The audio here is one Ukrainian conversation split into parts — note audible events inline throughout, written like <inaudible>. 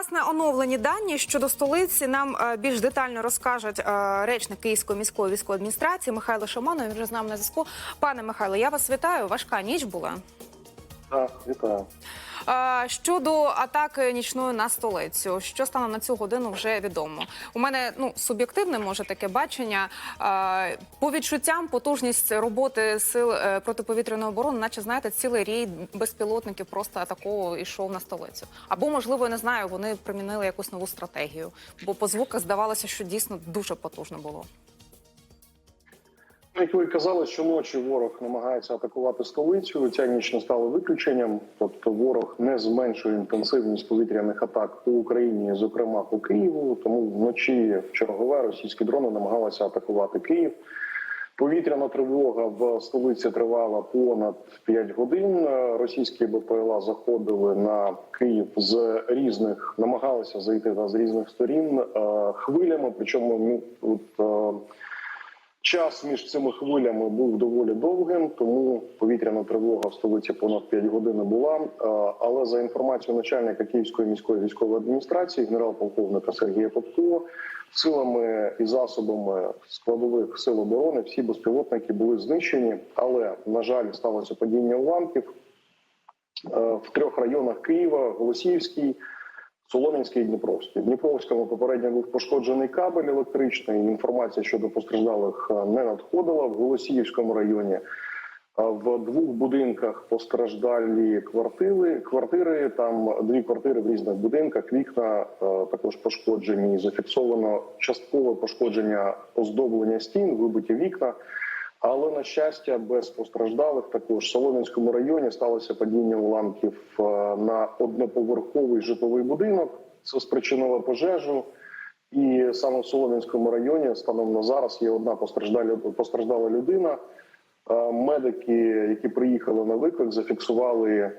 власне оновлені дані щодо столиці нам е, більш детально розкажуть е, речник Київської міської військової адміністрації Михайло Шаманов. Він вже з нами на зв'язку. Пане Михайло, я вас вітаю. Важка ніч була. Так, вітаю. Щодо атаки нічної на столицю, що стане на цю годину, вже відомо. У мене ну суб'єктивне може таке бачення. По відчуттям, потужність роботи сил е, протиповітряної оборони, наче знаєте, цілий рій безпілотників просто атаково йшов на столицю. Або можливо, не знаю, вони примінили якусь нову стратегію. Бо по звуках здавалося, що дійсно дуже потужно було. Як ви казали, щоночі ворог намагається атакувати столицю. Ця ніч не стала виключенням. Тобто, ворог не зменшує інтенсивність повітряних атак по Україні, зокрема по Києву. Тому вночі в чергове російські дрони намагалися атакувати Київ. Повітряна тривога в столиці тривала понад 5 годин. Російські БПЛА заходили на Київ з різних, намагалися зайти з різних сторін е, хвилями. Причому ну, от, е, Час між цими хвилями був доволі довгим, тому повітряна тривога в столиці понад 5 годин була. Е, Але за інформацією начальника Київської міської військової адміністрації, генерал-полковника Сергія Попкова, силами і засобами складових сил оборони всі безпілотники були знищені. Але на жаль, сталося падіння уламків Е, в трьох районах Києва: Голосіївський. Солом'янський і Дніпровський. В Дніпровському попередньо був пошкоджений кабель електричний. Інформація щодо постраждалих е, не надходила. В Голосіївському районі е, в двох будинках постраждалі квартири. Квартири там дві квартири в різних будинках. Вікна е, також пошкоджені. Зафіксовано часткове пошкодження оздоблення стін, вибиті вікна. Але на щастя, без постраждалих також в Солом'янському районі сталося падіння уламків е, на одноповерховий житловий будинок. Це спричинило пожежу. І саме в Солом'янському районі станом на зараз є одна постраждала, постраждала людина. Е, Медики, які приїхали на виклик, зафіксували е,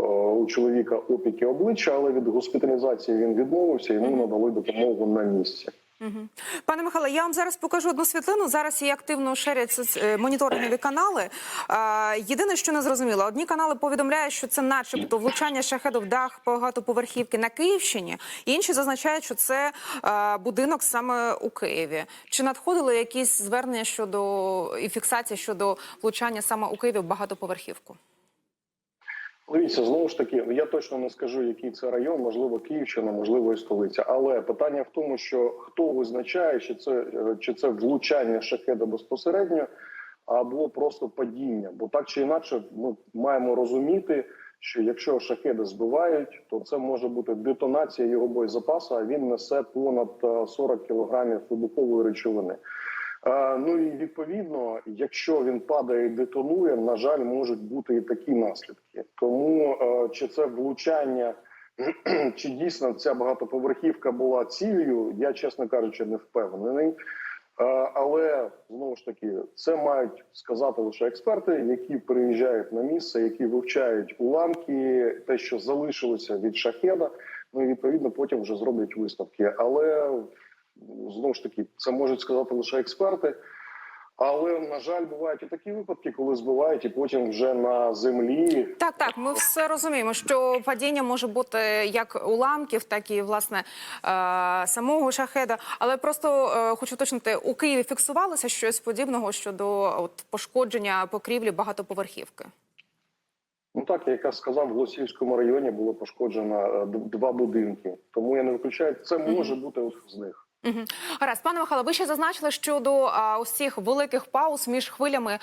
у чоловіка опіки обличчя, але від госпіталізації він відмовився йому надали допомогу на місці. Пане Михайло, я вам зараз покажу одну світлину. Зараз її активно шерять соц- е, моніторингові канали. Єдине, що не зрозуміло, одні канали повідомляють, що це, начебто, влучання шахеду в дах багатоповерхівки на Київщині. Інші зазначають, що це будинок саме у Києві. Чи надходили якісь звернення щодо і фіксації щодо влучання саме у Києві в багатоповерхівку? Дивіться, знову ж таки, я точно не скажу, який це район, можливо, Київщина, можливо, і столиця. Але питання в тому, що хто визначає, чи це е, чи це влучання шахеда безпосередньо, або просто падіння. Бо так чи інакше, ми маємо розуміти, що якщо шахеди збивають, то це може бути детонація його боєзапасу, а він несе понад е, 40 кілограмів вибухової речовини. Ну і відповідно, якщо він падає і детонує, на жаль, можуть бути і такі наслідки. Тому е, чи це влучання, <clears throat> чи дійсно ця багатоповерхівка була ціллю, я чесно кажучи, не впевнений. Е, Але знову ж таки, це мають сказати лише експерти, які приїжджають на місце, які вивчають уламки, те, що залишилося від шахеда. Ну і відповідно потім вже зроблять висновки. Але знову ж таки, це можуть сказати лише експерти. Але на жаль, бувають і такі випадки, коли збивають, і потім вже на землі Так, так, ми все розуміємо, що падіння може бути як уламків, так і власне е, самого шахеда. Але просто е, хочу уточнити, у Києві фіксувалося щось подібного щодо от, пошкодження покрівлі багатоповерхівки. Ну так, як я сказав, в Голосіївському районі було пошкоджено е, два будинки. Тому я не виключаю, це може бути один з них. Угу. Гаразд, пане Михайло, ви ще зазначили щодо цих великих пауз між хвилями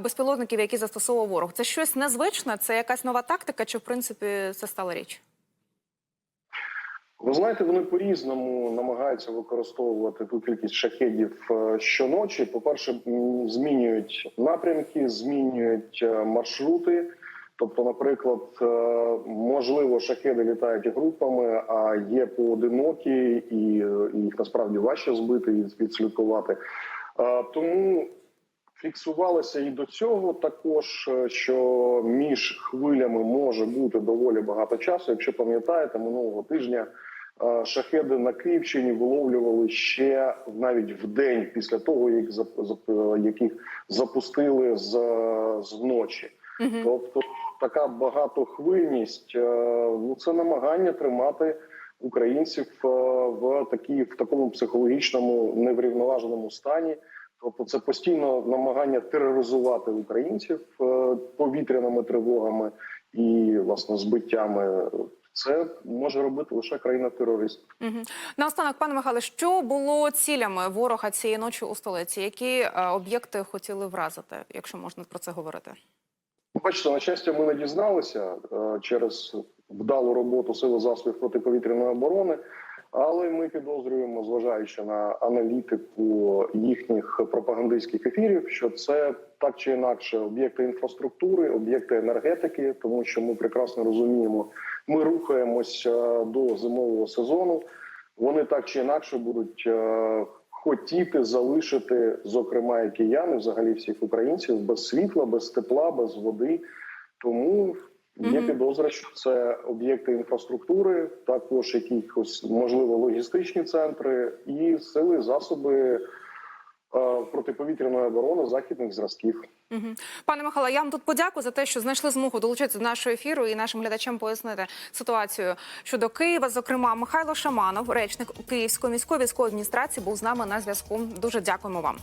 безпілотників, які застосовував ворог. Це щось незвичне? Це якась нова тактика, чи в принципі це стала річ? Ви знаєте, вони по-різному намагаються використовувати ту кількість шахедів е, щоночі. По-перше, змінюють напрямки, змінюють е, маршрути. Тобто, наприклад, е, можливо, шахеди літають групами, а є поодинокі, і їх насправді важче збити і відслідкувати. Е, Тому фіксувалося і до цього також, е, що між хвилями може бути доволі багато часу. Якщо пам'ятаєте, минулого тижня шахеди на Київщині виловлювали ще навіть в день після того, як їх запустили з, з ночі. Угу. Тобто така багатохвильність, е, ну це намагання тримати українців е, в такі в такому психологічному неврівноваженому стані. Тобто, це постійно намагання тероризувати українців е, повітряними тривогами і власне збиттями. Це може робити лише країна-терорист. Угу. Наостанок, пане Михайле, що було цілями ворога цієї ночі у столиці? Які е, об'єкти хотіли вразити, якщо можна про це говорити? Бачите, на щастя, ми не дізналися е, через вдалу роботу сили засобів протиповітряної оборони, але ми підозрюємо, зважаючи на аналітику їхніх пропагандистських ефірів, що це так чи інакше об'єкти інфраструктури, об'єкти енергетики, тому що ми прекрасно розуміємо, ми рухаємося до зимового сезону. Вони так чи інакше будуть е, хотіти залишити, зокрема, і кияни, взагалі всіх українців без світла, без тепла, без води. Тому є підозра, що це об'єкти інфраструктури, також якісь можливо логістичні центри і сили засоби протиповітряної оборони західних зразків. Пане Михайло, я вам тут подякую за те, що знайшли змогу долучитися до нашого ефіру і нашим глядачам пояснити ситуацію щодо Києва. Зокрема, Михайло Шаманов, речник Київської міської військової адміністрації, був з нами на зв'язку. Дуже дякуємо вам.